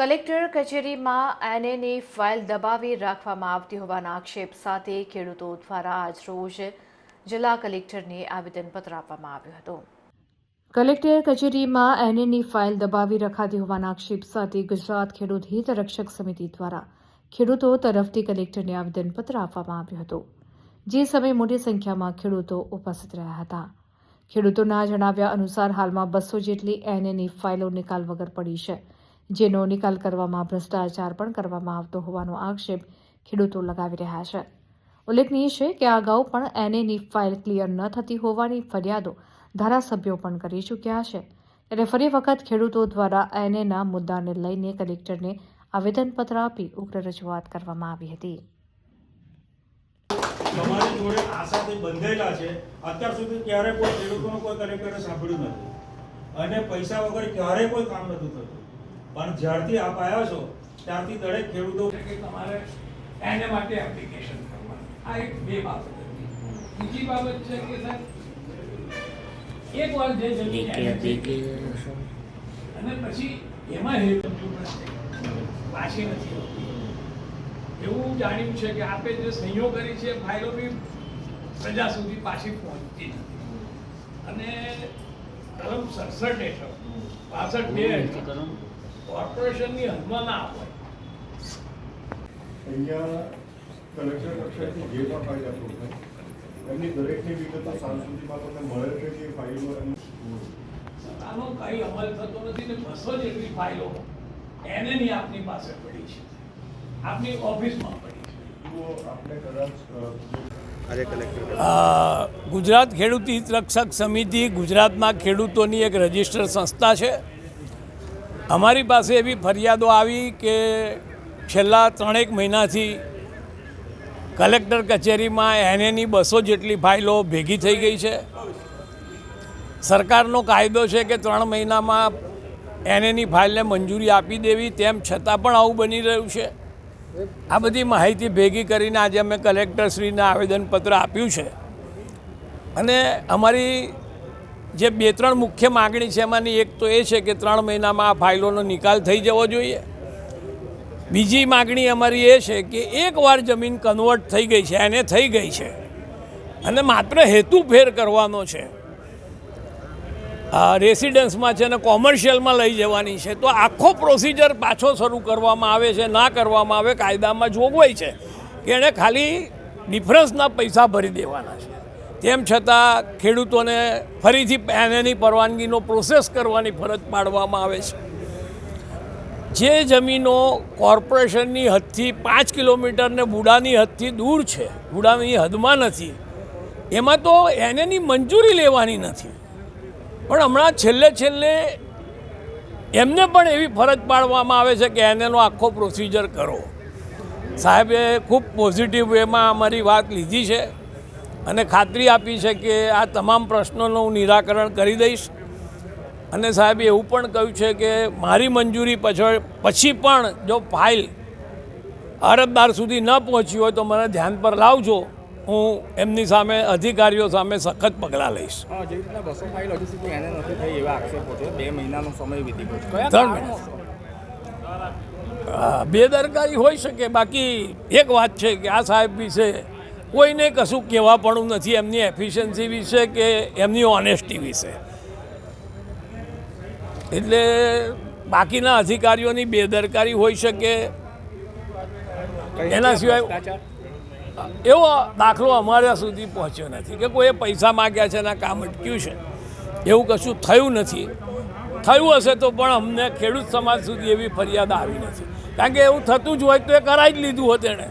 Collector કચેરીમાં એનએની file દબાવી રાખવામાં આવતી હોવાના આક્ષેપ સાથે ખેડૂતો દ્વારા આજરોજ જિલ્લા કલેક્ટરને આવેદનપત્ર આપવામાં આવ્યું હતું. કલેક્ટર કચેરીમાં એનએની ફાઇલ દબાવી રખાતી હોવાના આક્ષેપ સાથે ગુજરાત ખેડૂત હિત રક્ષક સમિતિ દ્વારા ખેડૂતો તરફથી કલેક્ટરને આવેદનપત્ર આપવામાં આવ્યું હતું. જે સમયે મોટી સંખ્યામાં ખેડૂતો ઉપસ્થિત રહ્યા હતા. ખેડૂતોના જણાવ્યા અનુસાર હાલમાં બસો જેટલી એનએની ફાઇલો નિકાલ વગર પડી છે. જેનો નિકાલ કરવામાં ભ્રષ્ટાચાર પણ કરવામાં આવતો હોવાનો આક્ષેપ ખેડૂતો લગાવી રહ્યા છે. ઉલ્લેખનીય છે કે આ અગાઉ પણ એનએની ફાઇલ ક્લિયર ન થતી હોવાની ફરિયાદો ધારાસભ્યો પણ કરી ચૂક્યા છે. ત્યારે ફરી વખત ખેડૂતો દ્વારા એનએના મુદ્દાને લઈને કલેક્ટરને આવેદનપત્ર આપી ઉગ્ર રજૂઆત કરવામાં આવી હતી. તમારી જોડે આશાથી બંધેલા છે. અત્યાર સુધી ક્યારે કોઈ ખેડૂતોનું કોઈ કલેક્ટરે સાંભળ્યું નથી. અને પૈસા વગર ક્યારે કોઈ કામ નથી થતું. પણ જ્યારથી આપ આવ્યા છો ત્યારથી દરેક ખેડૂતો છે કે તમારે એને માટે એપ્લિકેશન કરવાની. આ એક બે બાબત હતી. બીજી બાબત છે કે સાહેબ એક વાર જે જમીન અને પછી એમાં હેતુ પાછી નથી હોતી એવું જાણ્યું છે કે આપે જે સહીઓ કરી છે ફાઇલો બી પ્રજા સુધી પાછી પહોંચતી નથી. અને કલમ સડસઠ હેઠળ પાસઠ બે હેઠળ. કોર્પોરેશનની હદમાં ના હોય. અહીંયા કલેક્ટર કક્ષાએથી જે પણ ફાઇલ અપ્રૂવ થાય એમની દરેકની વિગતો સાંજ સુધીમાં તમને મળે છે કે ફાઇલો આનો કઈ અમલ થતો નથી ને બસો જેટલી ફાઇલો એને ની આપની પાસે પડી છે. આપની ઓફિસમાં પડી છે. આપણે ગુજરાત ખેડૂત હિત રક્ષક સમિતિ ગુજરાતમાં ખેડૂતોની એક રજિસ્ટર સંસ્થા છે. અમારી પાસે એવી ફરિયાદો આવી કે છેલ્લા ત્રણેક મહિનાથી કલેક્ટર કચેરીમાં એનએની બસો જેટલી ફાઇલો ભેગી થઈ ગઈ છે. સરકારનો કાયદો છે કે ત્રણ મહિનામાં એનએની ફાઇલને મંજૂરી આપી દેવી તેમ છતાં પણ આવું બની રહ્યું છે. આ બધી માહિતી ભેગી કરીને આજે અમે કલેક્ટરશ્રીને આવેદનપત્ર આપ્યું છે. અને અમારી જે બે ત્રણ મુખ્ય માગણી છે એમાંની એક તો એ છે કે ત્રણ મહિનામાં આ ફાઇલોનો નિકાલ થઈ જવો જોઈએ. બીજી માગણી અમારી એ છે કે એકવાર જમીન કન્વર્ટ થઈ ગઈ છે, એને થઈ ગઈ છે, અને માત્ર હેતુ ફેર કરવાનો છે. રેસિડન્સમાં છે અને કોમર્શિયલમાં લઈ જવાની છે, તો આખો પ્રોસિજર પાછો શરૂ કરવામાં આવે છે, ના કરવામાં આવે, કાયદામાં જોગવાઈ છે કે એણે ખાલી ડિફરન્સના પૈસા ભરી દેવાના છે. તેમ છતાં ખેડૂતોને ફરીથી એની પરવાનગીનો પ્રોસેસ કરવાની ફરજ પાડવામાં આવે છે. જે જમીનો કોર્પોરેશનની હદથી પાંચ કિલોમીટરને બુડાની હદથી દૂર છે, બુડાની હદમાં નથી, એમાં તો એનેની મંજૂરી લેવાની નથી. પણ હમણાં છેલ્લે છેલ્લે એમને પણ એવી ફરજ પાડવામાં આવે છે કે એનેનો આખો પ્રોસિજર કરો. સાહેબે ખૂબ પોઝિટિવ વેમાં અમારી વાત લીધી છે. અને ખાતરી આપી છે કે આ તમામ પ્રશ્નોનું હું નિરાકરણ કરી દઈશ. અને સાહેબે એવું પણ કહ્યું છે કે મારી મંજૂરી પછળ પછી પણ જો ફાઇલ અરજદાર સુધી ન પહોંચી હોય તો મને ધ્યાન પર લાવજો. હું એમની સામે અધિકારીઓ સામે સખત પગલાં લઈશ. બેદરકારી હોઈ શકે. બાકી એક વાત છે કે આ સાહેબ વિશે કોઈને કશું કહેવા પણ નથી એમની એફિશિયન્સી વિશે કે એમની ઓનેસ્ટી વિશે. એટલે બાકીના અધિકારીઓની બેદરકારી હોઈ શકે. એના સિવાય- એવો દાખલો અમારા સુધી પહોંચ્યો નથી કે કોઈએ પૈસા માગ્યા છે એના કામ અટક્યું છે. એવું કશું થયું નથી. થયું હશે તો પણ અમને ખેડૂત સમાજ સુધી એવી ફરિયાદ આવી નથી. કારણ કે એવું થતું જ હોય તો એ કરાવી જ લીધું હોત એણે.